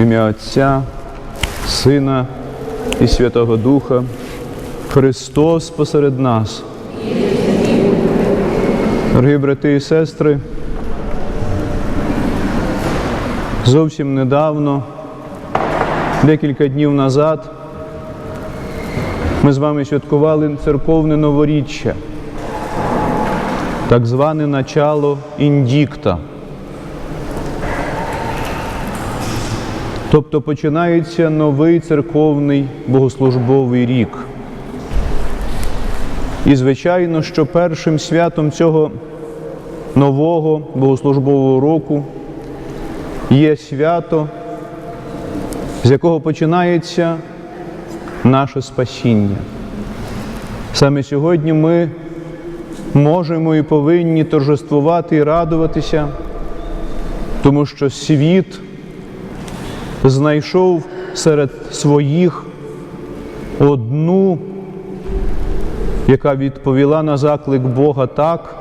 Ім'я Отця, Сина і Святого Духа, Христос посеред нас. Дорогі брати і сестри, зовсім недавно, декілька днів назад, ми з вами святкували церковне новоріччя, так зване начало індікта. Тобто починається новий церковний богослужбовий рік. І, звичайно, що першим святом цього нового богослужбового року є свято, з якого починається наше спасіння. Саме сьогодні ми можемо і повинні торжествувати і радуватися, тому що світ знайшов серед своїх одну, яка відповіла на заклик Бога так,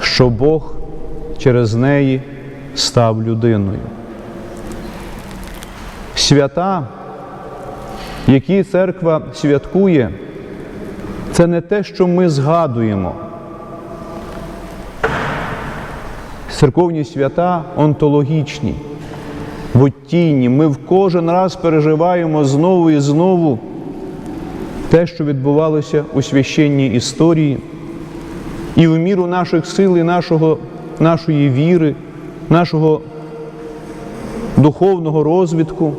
що Бог через неї став людиною. Свята, які церква святкує, це не те, що ми згадуємо. Церковні свята онтологічні буттійні. Ми в кожен раз переживаємо знову і знову те, що відбувалося у священній історії, і в міру наших сил і нашого, нашої віри, нашого духовного розвитку,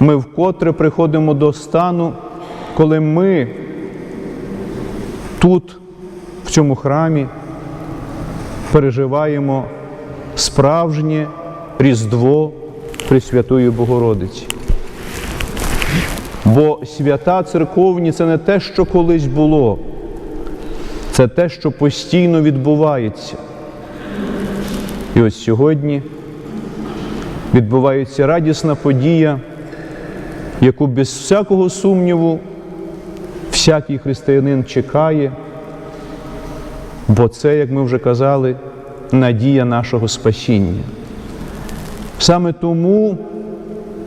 ми вкотре приходимо до стану, коли ми тут, в цьому храмі, переживаємо справжнє Різдво Пресвятої Богородиці. Бо свята церковні це не те, що колись було, це те, що постійно відбувається. І ось сьогодні відбувається радісна подія, яку без всякого сумніву всякий християнин чекає, бо це, як ми вже казали, надія нашого спасіння. Саме тому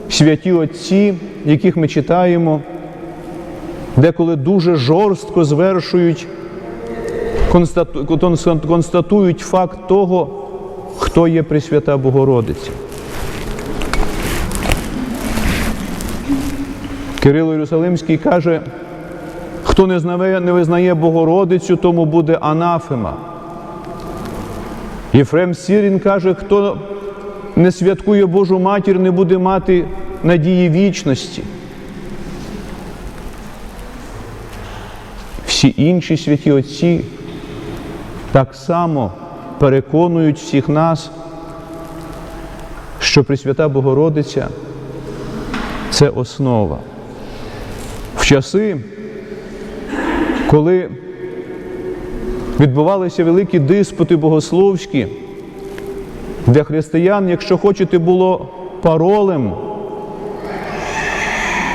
святі Отці, яких ми читаємо, деколи дуже жорстко звершують, констатують факт того, хто є Пресвята Богородиця. Кирило Єрусалимський каже, хто не знає, не визнає Богородицю, тому буде анафема. Єфрем Сірін каже, хто не святкує Божу матір, не буде мати надії вічності. Всі інші святі Отці так само переконують всіх нас, що Пресвята Богородиця це основа. В часи, коли відбувалися великі диспути богословські, для християн, якщо хочете, було паролем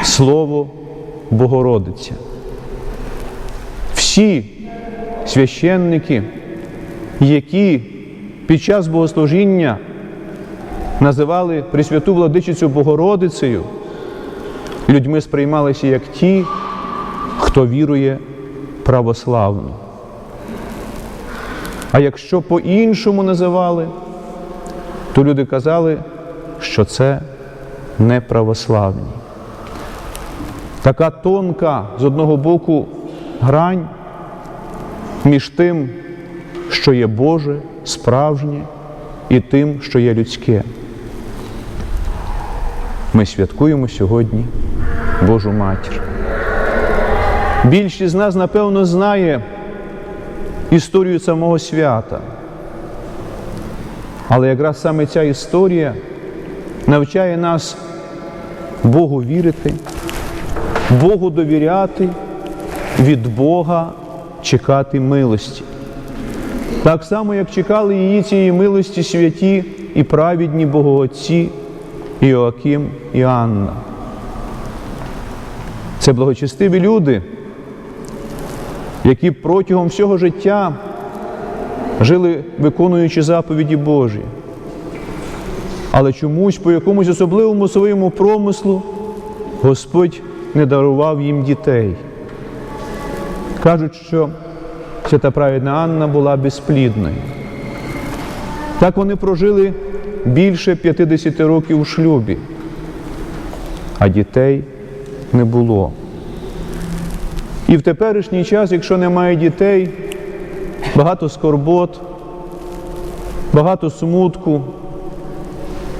Слово Богородиця. Всі священники, які під час богослужіння називали Пресвяту Владичицю Богородицею, людьми сприймалися як ті, хто вірує православно. А якщо по-іншому називали, то люди казали, що це не православні. Така тонка з одного боку грань між тим, що є Боже, справжнє, і тим, що є людське. Ми святкуємо сьогодні Божу Матір. Більшість з нас, напевно, знає історію самого свята. Але якраз саме ця історія навчає нас Богу вірити, Богу довіряти, від Бога чекати милості. Так само, як чекали її цієї милості святі і праведні Богоотці Іоаким і Анна. Це благочестиві люди, які протягом всього життя жили, виконуючи заповіді Божі. Але чомусь по якомусь особливому своєму промислу Господь не дарував їм дітей. Кажуть, що свята праведна Анна була безплідною. Так вони прожили більше 50 років у шлюбі, а дітей не було. І в теперішній час, якщо немає дітей, багато скорбот, багато смутку,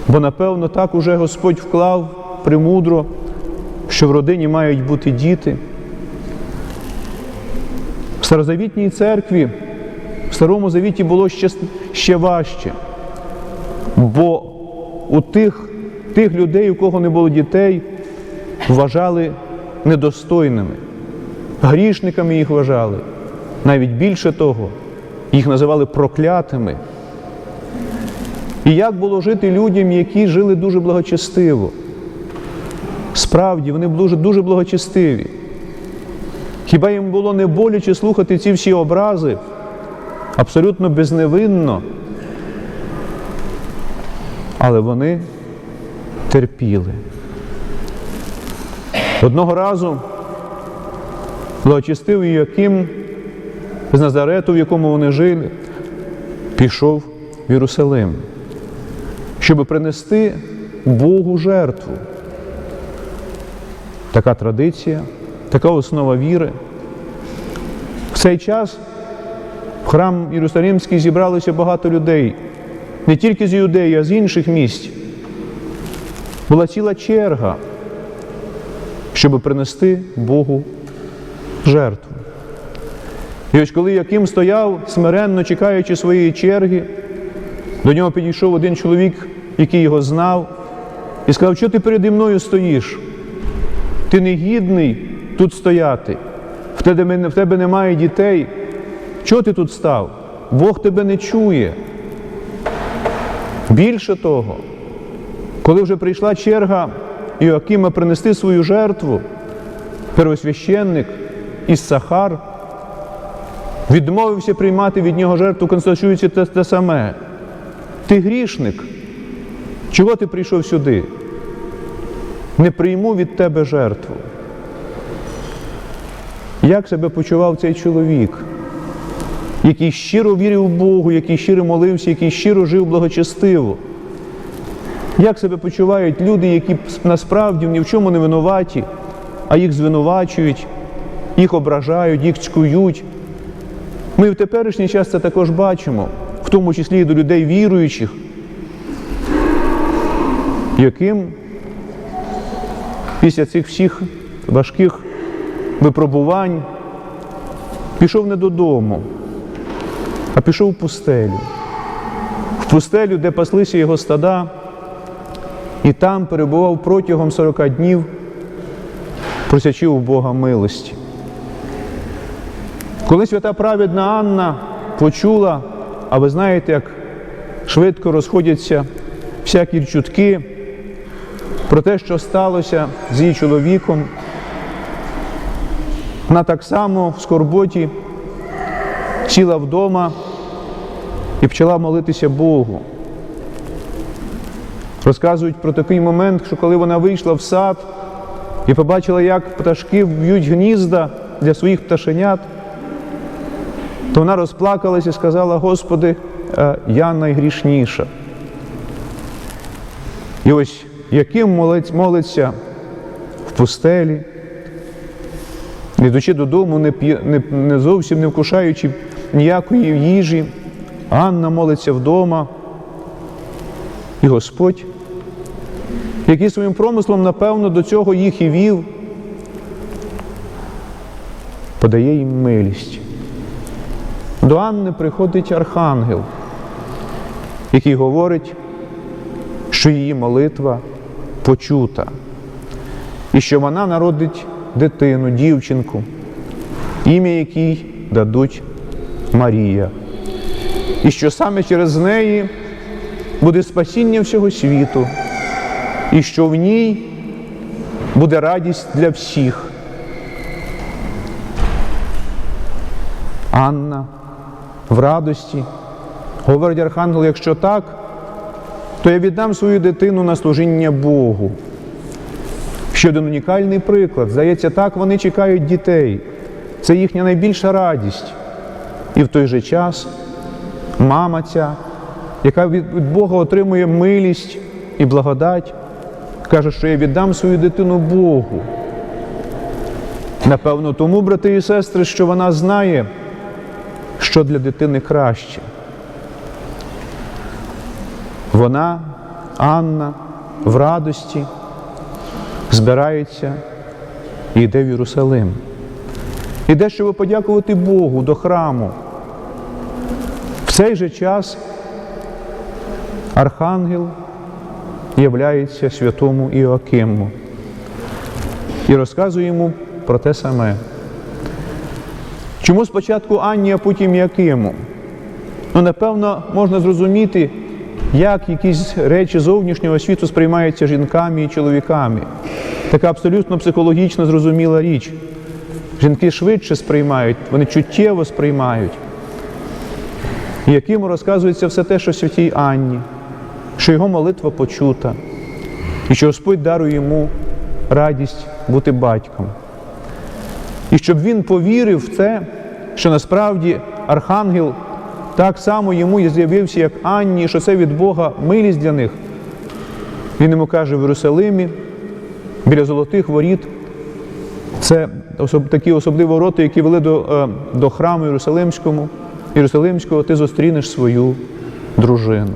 бо напевно так уже Господь вклав премудро, що в родині мають бути діти. В старозавітній церкві, в Старому Завіті було ще, ще важче, бо у тих, тих людей, у кого не було дітей, вважали недостойними. Грішниками їх вважали. Навіть більше того, їх називали проклятими. І як було жити людям, які жили дуже благочестиво? Справді, вони були дуже благочестиві. Хіба їм було не боляче слухати ці всі образи абсолютно безневинно? Але вони терпіли. Одного разу благочестивий Яким з Назарету, в якому вони жили, пішов в Єрусалим, щоб принести Богу жертву. Така традиція, така основа віри. В цей час в храм Єрусалимський зібралося багато людей, не тільки з Юдеї, а з інших місць. Була ціла черга, щоб принести Богу жертву. І ось коли Яким стояв, смиренно чекаючи своєї черги, до нього підійшов один чоловік, який його знав, і сказав, що ти переді мною стоїш? Ти не гідний тут стояти, в тебе, в тебе немає дітей. Чого ти тут став? Бог тебе не чує. Більше того, коли вже прийшла черга Іоакима принести свою жертву, первосвященник із Сахар відмовився приймати від нього жертву, констатуючи те, те саме. Ти грішник. Чого ти прийшов сюди? Не прийму від тебе жертву. Як себе почував цей чоловік, який щиро вірив в Богу, який щиро молився, який щиро жив благочестиво? Як себе почувають люди, які насправді ні в чому не винуваті, а їх звинувачують, їх ображають, їх цькують? Ми в теперішній час це також бачимо, в тому числі і до людей віруючих, яким після цих всіх важких випробувань пішов не додому, а пішов в пустелю. В пустелю, де паслися його стада, і там перебував протягом 40 днів, просячи у Бога милості. Коли свята праведна Анна почула, а ви знаєте, як швидко розходяться всякі чутки про те, що сталося з її чоловіком, вона так само в скорботі сіла вдома і почала молитися Богу. Розказують про такий момент, що коли вона вийшла в сад і побачила, як пташки в'ють гнізда для своїх пташенят, то вона розплакалась і сказала, Господи, е, я найгрішніша. І ось яким молиться в пустелі, не йдучи додому, не, не, не зовсім не вкушаючи ніякої їжі, Анна молиться вдома. І Господь, який своїм промислом, напевно, до цього їх і вів, подає їм милість. До Анни приходить архангел, який говорить, що її молитва почута, і що вона народить дитину, дівчинку, ім'я якій дадуть Марія, і що саме через неї буде спасіння всього світу, і що в ній буде радість для всіх. Анна в радості. Говорить Архангел, якщо так, то я віддам свою дитину на служіння Богу. Ще один унікальний приклад. Здається, так вони чекають дітей. Це їхня найбільша радість. І в той же час мама ця, яка від Бога отримує милість і благодать, каже, що я віддам свою дитину Богу. Напевно, тому, брати і сестри, що вона знає, що для дитини краще. Вона, Анна, в радості збирається і йде в Єрусалим. Іде, щоб подякувати Богу до храму. В цей же час архангел являється святому Іоакиму і розказує йому про те саме. Чому спочатку Анні, а потім Якиму? Ну, напевно, можна зрозуміти, як якісь речі зовнішнього світу сприймаються жінками і чоловіками. Така абсолютно психологічно зрозуміла річ. Жінки швидше сприймають, вони чуттєво сприймають. І Якиму розказується все те, що святій Анні, що його молитва почута, і що Господь дарує йому радість бути батьком. І щоб він повірив в те, що насправді архангел так само йому і з'явився, як Анні, що це від Бога милість для них. Він йому каже в Єрусалимі, біля золотих воріт. Це такі особливі ворота, які вели до, е, до храму Єрусалимському. Єрусалимського ти зустрінеш свою дружину.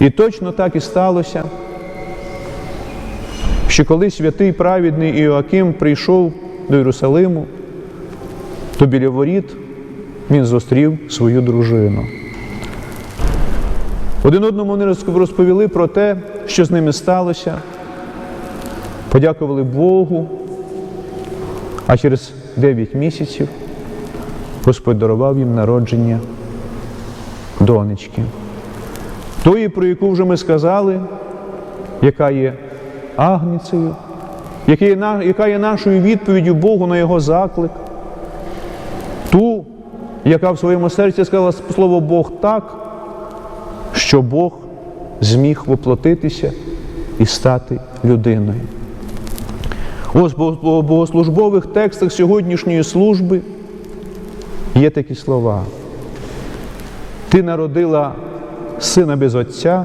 І точно так і сталося, що коли святий праведний Іоаким прийшов до Єрусалиму, то біля воріт він зустрів свою дружину. Один одному вони розповіли про те, що з ними сталося, подякували Богу, а через 9 місяців Господь дарував їм народження донечки. Тої, про яку вже ми сказали, яка є агніцею, яка є, нашою відповіддю Богу на Його заклик, ту, яка в своєму серці сказала слово Бог так, що Бог зміг воплотитися і стати людиною. Ось в богослужбових текстах сьогоднішньої служби є такі слова. Ти народила сина без отця,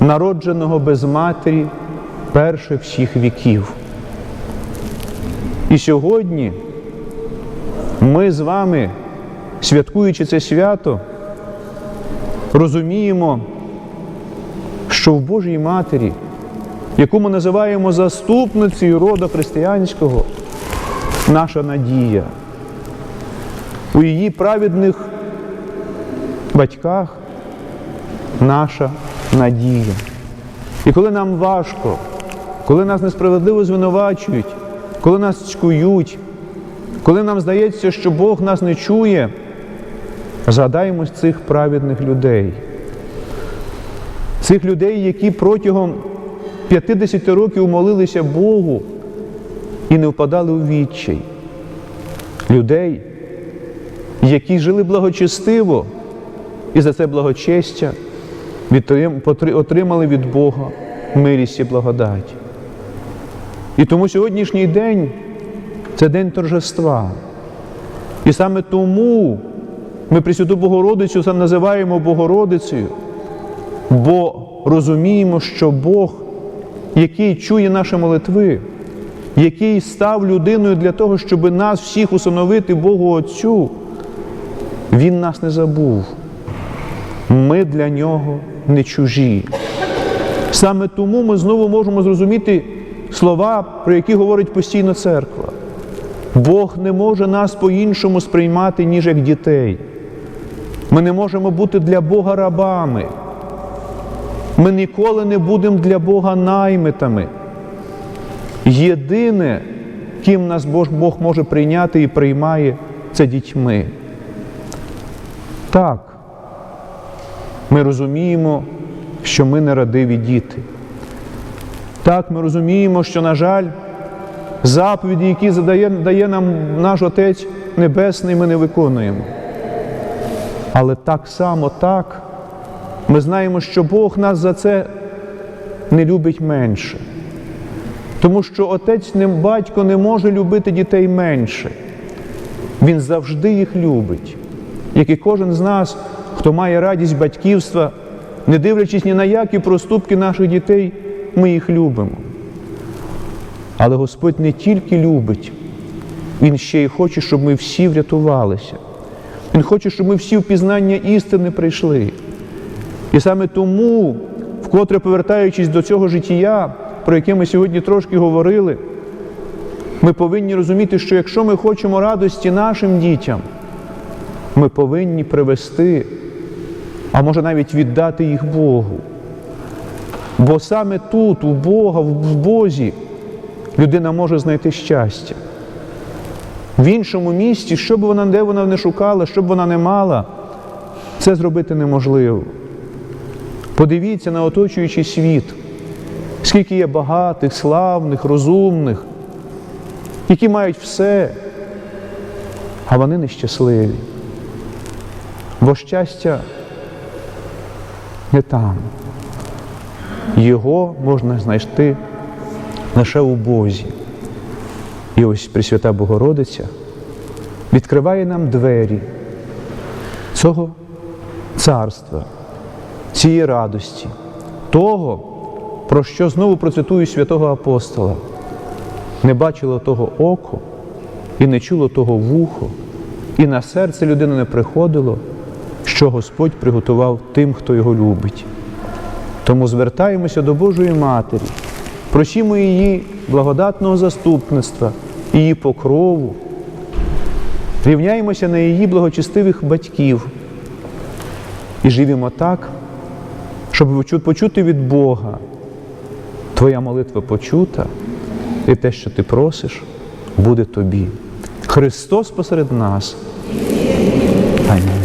народженого без матері перше всіх віків. І сьогодні ми з вами, святкуючи це свято, розуміємо, що в Божій Матері, яку ми називаємо заступницею роду християнського, наша надія. У її праведних батьках наша надія. І коли нам важко, коли нас несправедливо звинувачують, коли нас цькують, коли нам здається, що Бог нас не чує, згадаємо цих праведних людей. Цих людей, які протягом 50 років молилися Богу і не впадали у відчай. Людей, які жили благочестиво і за це благочестя отримали від Бога милість і благодать. І тому сьогоднішній день це день торжества. І саме тому ми Пресвяту Богородицю сам називаємо Богородицею, бо розуміємо, що Бог, який чує наші молитви, який став людиною для того, щоб нас всіх усиновити Богу Отцю, Він нас не забув. Ми для нього не чужі. Саме тому ми знову можемо зрозуміти слова, про які говорить постійно церква. Бог не може нас по-іншому сприймати, ніж як дітей. Ми не можемо бути для Бога рабами. Ми ніколи не будемо для Бога наймитами. Єдине, ким нас Бог може прийняти і приймає, це дітьми. Так, ми розуміємо, що ми нерадиві діти. Так, ми розуміємо, що, на жаль, заповіді, які задає, дає нам наш Отець Небесний, ми не виконуємо. Але так само так Ми знаємо, що Бог нас за це не любить менше. Тому що отець, не батько не може любити дітей менше. Він завжди їх любить, як і кожен з нас, хто має радість батьківства, не дивлячись ні на які проступки наших дітей, ми їх любимо. Але Господь не тільки любить, Він ще й хоче, щоб ми всі врятувалися. Він хоче, щоб ми всі в пізнання істини прийшли. І саме тому, вкотре повертаючись до цього життя, про яке ми сьогодні трошки говорили, ми повинні розуміти, що якщо ми хочемо радості нашим дітям, ми повинні привести, а може навіть віддати їх Богу. Бо саме тут, у Бога, в Бозі, людина може знайти щастя. В іншому місці, що б вона де вона не шукала, що б вона не мала, це зробити неможливо. Подивіться на оточуючий світ, скільки є багатих, славних, розумних, які мають все, а вони нещасливі. Бо щастя не там. Його можна знайти лише у Бозі. І ось Пресвята Богородиця відкриває нам двері цього царства, цієї радості, того, про що знову процитую святого апостола. Не бачило того око, і не чуло того вухо, і на серце людини не приходило, що Господь приготував тим, хто його любить. Тому звертаємося до Божої Матері, просімо її благодатного заступництва, її покрову, рівняємося на її благочестивих батьків і живімо так, щоб почути від Бога. Твоя молитва почута, і те, що ти просиш, буде тобі. Христос посеред нас. Амінь.